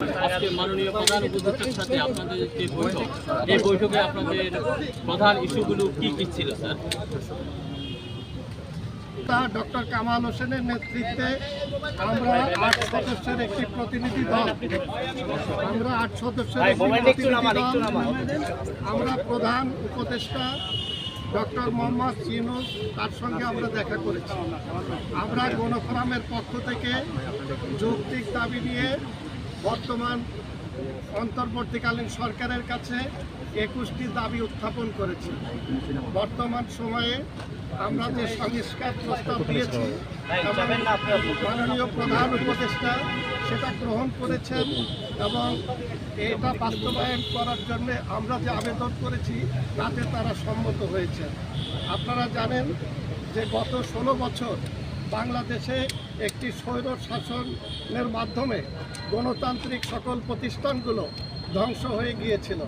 আজকে মাননীয় প্রধান উপদেষ্টার সাথে আপনাদের যে বৈঠক এই বৈঠকে আপনাদের প্রধান ইস্যুগুলো কি কি ছিল স্যার? তা ডক্টর কামাল হোসেনের নেতৃত্বে আমরা আট সদস্যের একটি প্রতিনিধি দল আমরা আট সদস্যের একটি প্রতিনিধি দল আমরা প্রধান উপদেষ্টা ডক্টর মোহাম্মদ ইউনুস তার সঙ্গে আমরা দেখা করেছি। আমরা গণফোরামের পক্ষ থেকে যৌক্তিক দাবি নিয়ে বর্তমান অন্তর্বর্তীকালীন সরকারের কাছে একুশটি দাবি উত্থাপন করেছি। বর্তমান সময়ে আমরা যে সংস্কার প্রস্তাব দিয়েছি, মাননীয় প্রধান উপদেষ্টা সেটা গ্রহণ করেছেন এবং এটা বাস্তবায়ন করার জন্য আমরা যে আবেদন করেছি, তাতে তারা সম্মত হয়েছেন। আপনারা জানেন যে গত ষোলো বছর বাংলাদেশে একটি স্বৈর শাসনের মাধ্যমে গণতান্ত্রিক সকল প্রতিষ্ঠানগুলো ধ্বংস হয়ে গিয়েছিল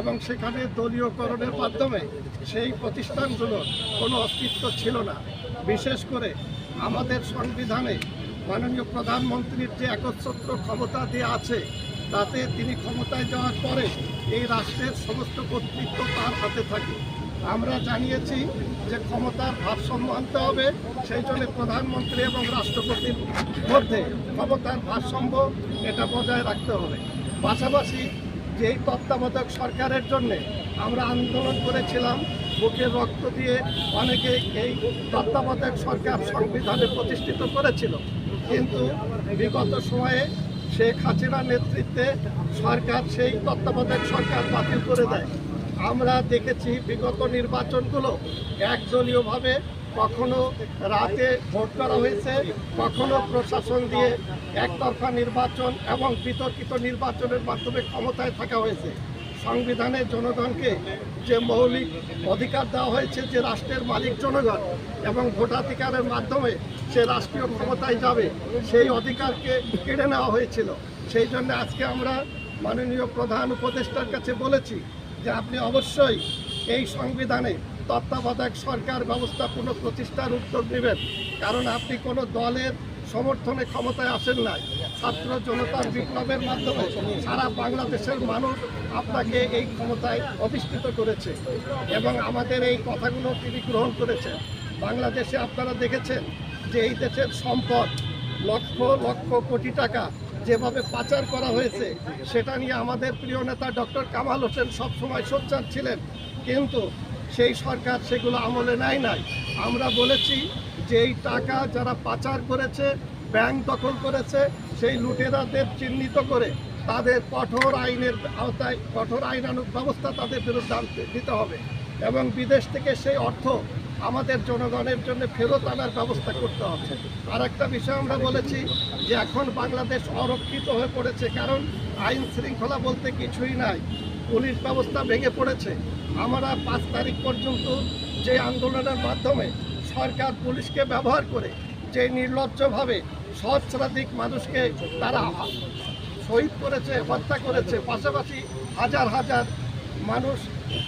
এবং সেখানে দলীয়করণের মাধ্যমে সেই প্রতিষ্ঠানগুলোর কোনো অস্তিত্ব ছিল না। বিশেষ করে আমাদের সংবিধানে মাননীয় প্রধানমন্ত্রীর যে একচ্ছত্র ক্ষমতা দেওয়া আছে, তাতে তিনি ক্ষমতায় যাওয়ার পরে এই রাষ্ট্রের সমস্ত কর্তৃত্ব তার হাতে থাকে। আমরা জানিয়েছি যে ক্ষমতার ভারসাম্য আনতে হবে, সেই জন্য প্রধানমন্ত্রী এবং রাষ্ট্রপতির মধ্যে ক্ষমতার ভারসাম্য এটা বজায় রাখতে হবে। পাশাপাশি যে তত্ত্বাবধায়ক সরকারের জন্য আমরা আন্দোলন করেছিলাম, বুকের রক্ত দিয়ে অনেকে এই তত্ত্বাবধায়ক সরকার সংবিধানে প্রতিষ্ঠিত করেছিল। কিন্তু বিগত সময়ে শেখ হাসিনার নেতৃত্বে সরকার সেই তত্ত্বাবধায়ক সরকার বাতিল করে দেয়। আমরা দেখেছি বিগত নির্বাচনগুলো একদলীয়ভাবে কখনো রাতে ভোট করা হয়েছে, কখনো প্রশাসন দিয়ে একতরফা নির্বাচন এবং বিতর্কিত নির্বাচনের মাধ্যমে ক্ষমতায় থাকা হয়েছে। সংবিধানে জনগণকে যে মৌলিক অধিকার দেওয়া হয়েছে, যে রাষ্ট্রের মালিক জনগণ এবং ভোটাধিকারের মাধ্যমে সে রাষ্ট্রীয় ক্ষমতায় যাবে, সেই অধিকারকে কেড়ে নেওয়া হয়েছিল। সেই জন্য আজকে আমরা মাননীয় প্রধান উপদেষ্টার কাছে বলেছি যে আপনি অবশ্যই এই সংবিধানে তত্ত্বাবধায়ক সরকার ব্যবস্থা পুনঃপ্রতিষ্ঠার উত্তর নেবেন কারণ আপনি কোনো দলের সমর্থনে ক্ষমতায় আসেন নাই। ছাত্র জনতার বিপ্লবের মাধ্যমে সারা বাংলাদেশের মানুষ আপনাকে এই ক্ষমতায় অধিষ্ঠিত করেছে এবং আমাদের এই কথাগুলো তিনি গ্রহণ করেছেন। বাংলাদেশে আপনারা দেখেছেন যে এই দেশের সম্পদ লক্ষ লক্ষ কোটি টাকা যেভাবে পাচার করা হয়েছে, সেটা নিয়ে আমাদের প্রিয় নেতা ডক্টর কামাল হোসেন সবসময় সোচ্চার ছিলেন। কিন্তু সেই সরকার সেগুলো আমলে নেয় নাই। আমরা বলেছি যে এই টাকা যারা পাচার করেছে, ব্যাংক দখল করেছে, সেই লুটেরাদের চিহ্নিত করে তাদের কঠোর আইনের আওতায়, কঠোর আইনানুগ ব্যবস্থা তাদের বিরুদ্ধে দিতে হবে। এবং বিদেশ থেকে সেই অর্থ আমাদের জনগণের জন্য ফেরত আনার ব্যবস্থা করতে হবে। আর একটা বিষয় আমরা বলেছি যে এখন বাংলাদেশ অরক্ষিত হয়ে পড়েছে, কারণ আইন শৃঙ্খলা বলতে কিছুই নাই। পুলিশ ব্যবস্থা ভেঙে পড়েছে। আমরা পাঁচ তারিখ পর্যন্ত যে আন্দোলনের মাধ্যমে সরকার পুলিশকে ব্যবহার করে যে নির্লজ্জভাবে সহস্রাধিক মানুষকে তারা শহীদ করেছে, হত্যা করেছে, পাশাপাশি হাজার হাজার মানুষ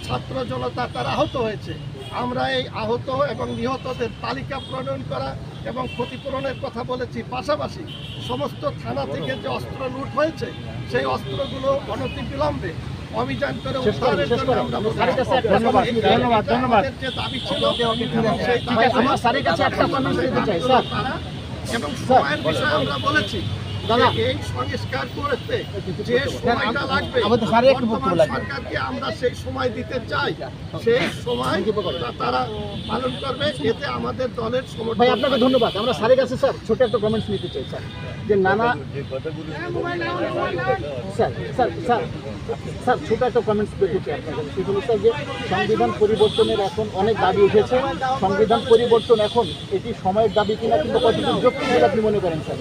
ছাত্র জনতা তারা আহত হয়েছে। আমরা এই আহত এবং নিহতদের তালিকা প্রণয়ন করা এবং ক্ষতিপূরণের কথা বলেছি। পাশাপাশি সমস্ত থানা থেকে যে অস্ত্র লুট হয়েছে সেই অস্ত্রগুলো অনতিবিলম্বে অভিযান করে উদ্ধারের জন্য আমরা যে দাবি ছিল সেই দাবি এবং সময়ের বিষয়ে আমরা বলেছি এই সংস্কার করতে যে সময়টা লাগবে। সরকারকে আমরা সেই সময় দিতে চাই। সেই সময় তারা পালন করবে। এতে আমাদের দলের সমর্থন ভাই আপনাকে ধন্যবাদ। আমরা স্যারের কাছে স্যার ছোট একটা কমেন্টস নিতে চাই স্যার। যে নানা স্যার স্যার স্যার স্যার ছোট একটা কমেন্টস পেতে চাই স্যার যে সংবিধান পরিবর্তনের এখন অনেক দাবি উঠেছে। সংবিধান পরিবর্তন এখন এটি সময়ের দাবি কিনা কিন্তু কতটুকু যুক্তি বলে আপনি মনে করেন স্যার?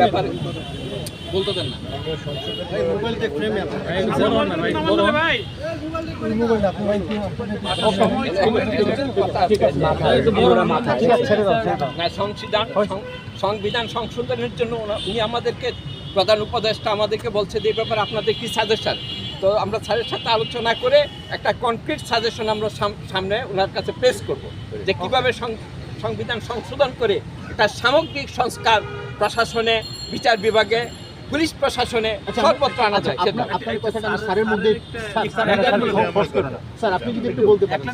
ব্যাপারে বলতে দেন না। সংবিধান সংশোধনের জন্য উনি আমাদেরকে প্রধান উপদেষ্টা আমাদেরকে বলছে যে এই ব্যাপারে আপনাদের কি সাজেশন? তো আমরা স্যারের সাথে আলোচনা করে একটা কনক্রিট সাজেশন আমরা সাম- সামনে ওনার কাছে পেশ করব। যে কীভাবে সং- সংবিধান সংশোধন করে একটা সামগ্রিক সংস্কার প্রশাসনে বিচার বিভাগে পুলিশ প্রশাসনে আচ্ছা, সর্বত্র আনা আচ্ছা, যায় সেটা আপনার আপনার কথাটা আমি স্যারের মধ্যে স্যার, আপনি যদি একটু বলতে পারেন